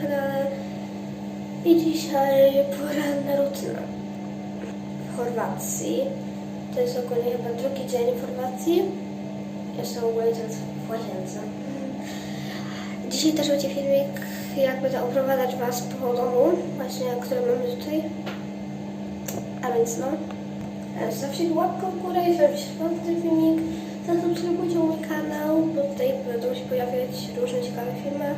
kanale i dzisiaj poranna rutyna w Chorwacji. To jest ogólnie chyba drugi dzień w Chorwacji. Jestem ogólnie teraz w łazience. Dzisiaj też będzie filmik, jak będę oprowadzać Was po domu, właśnie, który mamy tutaj. A więc no, zostawcie łapkę w górę, jeżeli się podoba ten filmik. Zasubskrybujcie mój kanał, bo tutaj będą się pojawiać różne ciekawe filmy.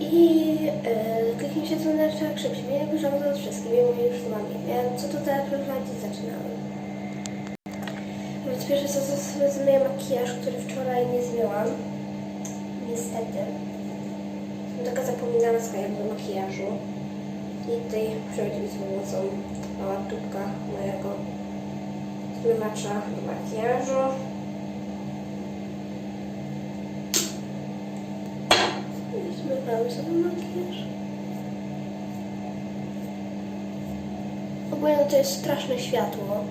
I e, kliknijcie dzwoneczek, żeby się nie bieżąco z wszystkimi moimi filmami. Więc co tutaj prowadzić zaczynamy. Więc pierwsze co sobie makijaż, który wczoraj nie zmyłam. Niestety. Jestem taka zapominalska jak do makijażu. I tutaj przechodzimy z pomocą mała tubka mojego zmywacza do makijażu. I zmywamy sobie makijaż. Ogólnie to jest straszne światło,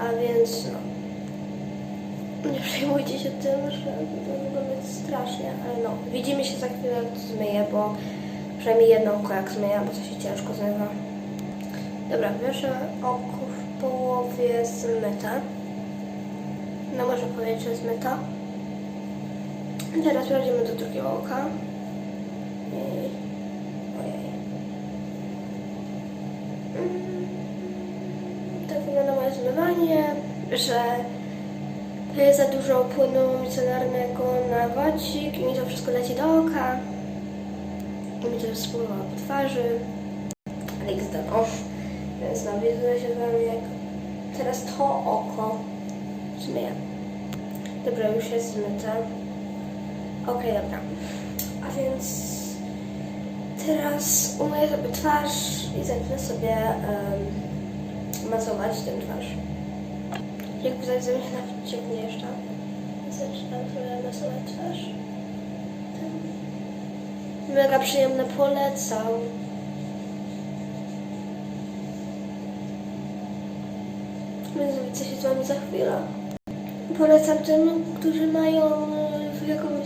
a więc no. Nie przejmujcie się tym, że to wygląda strasznie, ale no. Widzimy się za chwilę, jak to zmyję, bo przynajmniej jedno oko jak zmyję, bo to się ciężko zmywa. Dobra, pierwsze oko w połowie zmyte. No można powiedzieć, że zmyta. Teraz przejdziemy do drugiego oka. Mm, Tak wygląda moje zmywanie, że za dużo płynu micelarnego na wacik i mi to wszystko leci do oka. I mi to spływa po twarzy. Ale XD no. Więc no, się wam jak teraz to oko zmyję. Dobra, już jest zmyte. Okej, dobra. A więc teraz umyję sobie twarz i zacznę sobie um, masować tę twarz. Jak widać, ze mnie cieknie jeszcze. Zaczynam sobie masować twarz. Mega przyjemne, polecam. Więc widzę się z wami za chwilę. Polecam tym, którzy mają e, jakąś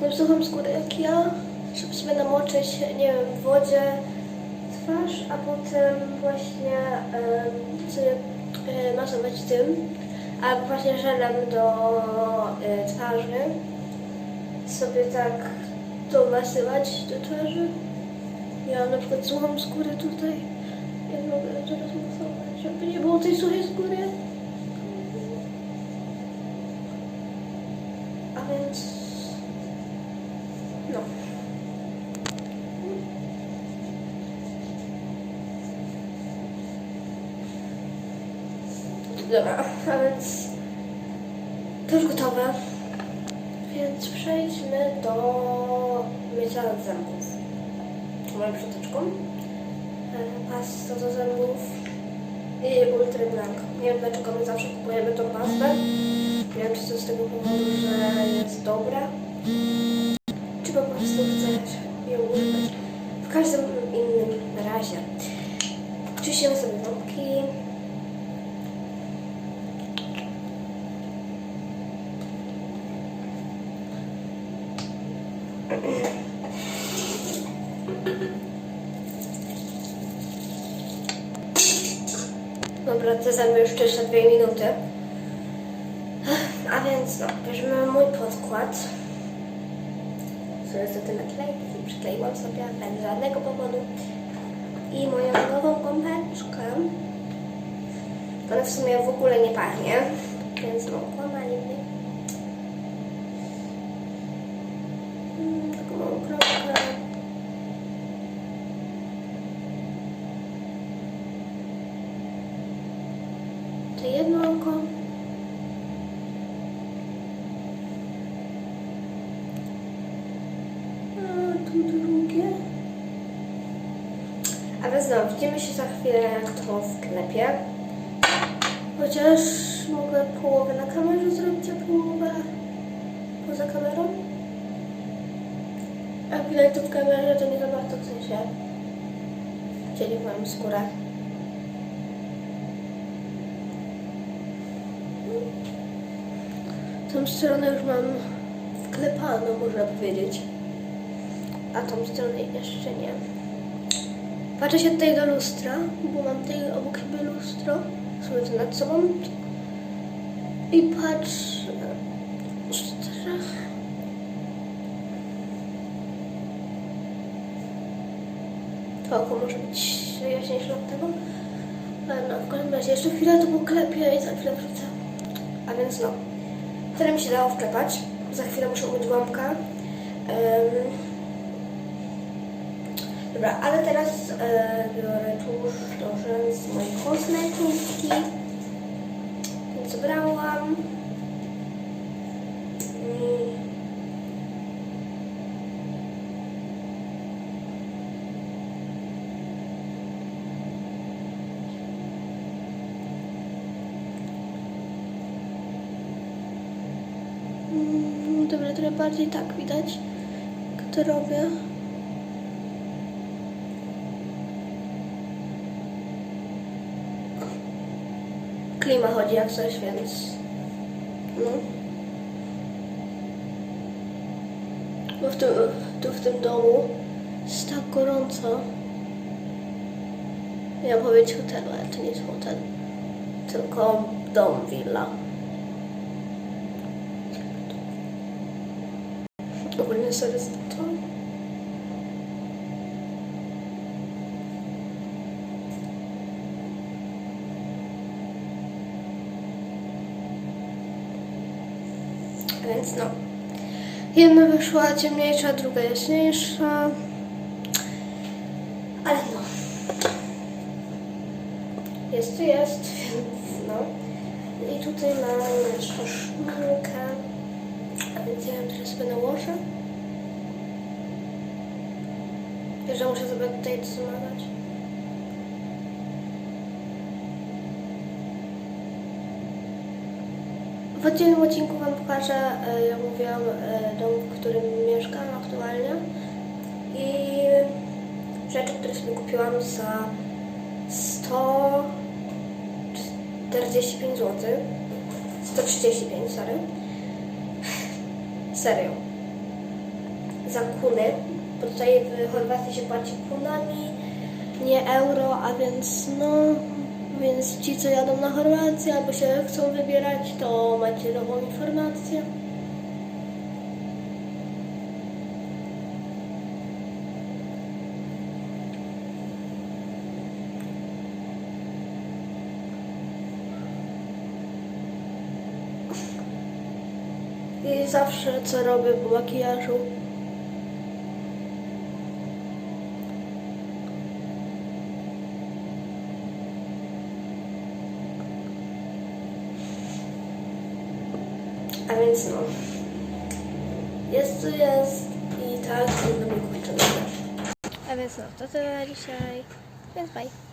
taką suchą skórę jak ja, żeby sobie namoczyć, nie wiem, w wodzie twarz, a potem właśnie e, sobie e, masować tym, albo właśnie żelem do e, twarzy, sobie tak to masować do twarzy. Ja na przykład suchą skórę tutaj, jak mogę teraz masować, żeby nie było tej suchej skóry. A więc... No. Dobra, a więc... To już gotowe. Więc przejdźmy do mycia zębów. Moją szczoteczką. Pasta do zębów i Ultra Blank. Nie wiem dlaczego my zawsze kupujemy tą pastę. Nie wiem czy to z tego powodu, że jest dobra. Czy po prostu chcesz ją używać. W każdym innym razie. Czyścimy sobie ząbki. Dobra, te zęby już czyszczę dwie minuty. A więc no, bierzemy mój podkład. Do tym naklejki, przykleiłam sobie bez żadnego powodu. I moją nową pompeczkę. Ona w sumie w ogóle nie pachnie, więc no, kłamali mnie. Mm, Taką małą kropkę. To jedno oko. A tu drugie. No, widzimy się za chwilę, jak to wklepię. Chociaż mogę połowę na kamerze zrobić, a połowę poza kamerą. A widać to w kamerze, to nie za bardzo w sensie. Chcieli moją skórę. Tą stronę już mam wklepaną, można powiedzieć. a tą stronę jeszcze nie. Patrzę się tutaj do lustra, bo mam tutaj obok siebie lustro, sobie to nad sobą. I patrzę. To oko może być jaśniejsze od tego. No, w każdym razie jeszcze chwilę to poklepię i za chwilę wrócę. A więc no, tyle mi się dało wklepać. Za chwilę muszę umyć gąbkę. Em, dobra, ale teraz e, biorę tusz do rzęs z mojej kosmetyki. Ten co brałam. Mm, Dobra, trochę bardziej tak widać, jak to robię. Klima chodzi jak coś, więc... No. Bo w tym, tu w tym domu jest tak gorąco. Ja powiedzieć hotelu, ale to nie jest hotel. Tylko dom, willa. Ogólnie sobie to. Więc no. Jedna wyszła ciemniejsza, druga jaśniejsza. Ale no. Jest jest, więc no. I tutaj mam jeszcze szminkę. Więc ja ją teraz sobie nałożę. Że muszę sobie tutaj to W oddzielnym odcinku Wam pokażę, e, jak mówiłam, e, dom, w którym mieszkam aktualnie i rzeczy, które sobie kupiłam za 145 zł. 135, sorry. Serio. Za kuny, bo tutaj w Chorwacji się płaci kunami, nie euro, a więc no, więc ci co jadą na Chorwację albo się chcą wybierać, to macie nową informację. I zawsze co robię po makijażu. A więc no. Jest co jest i tak będę mi kończymy. A więc no, to tyle na dzisiaj. Więc bye.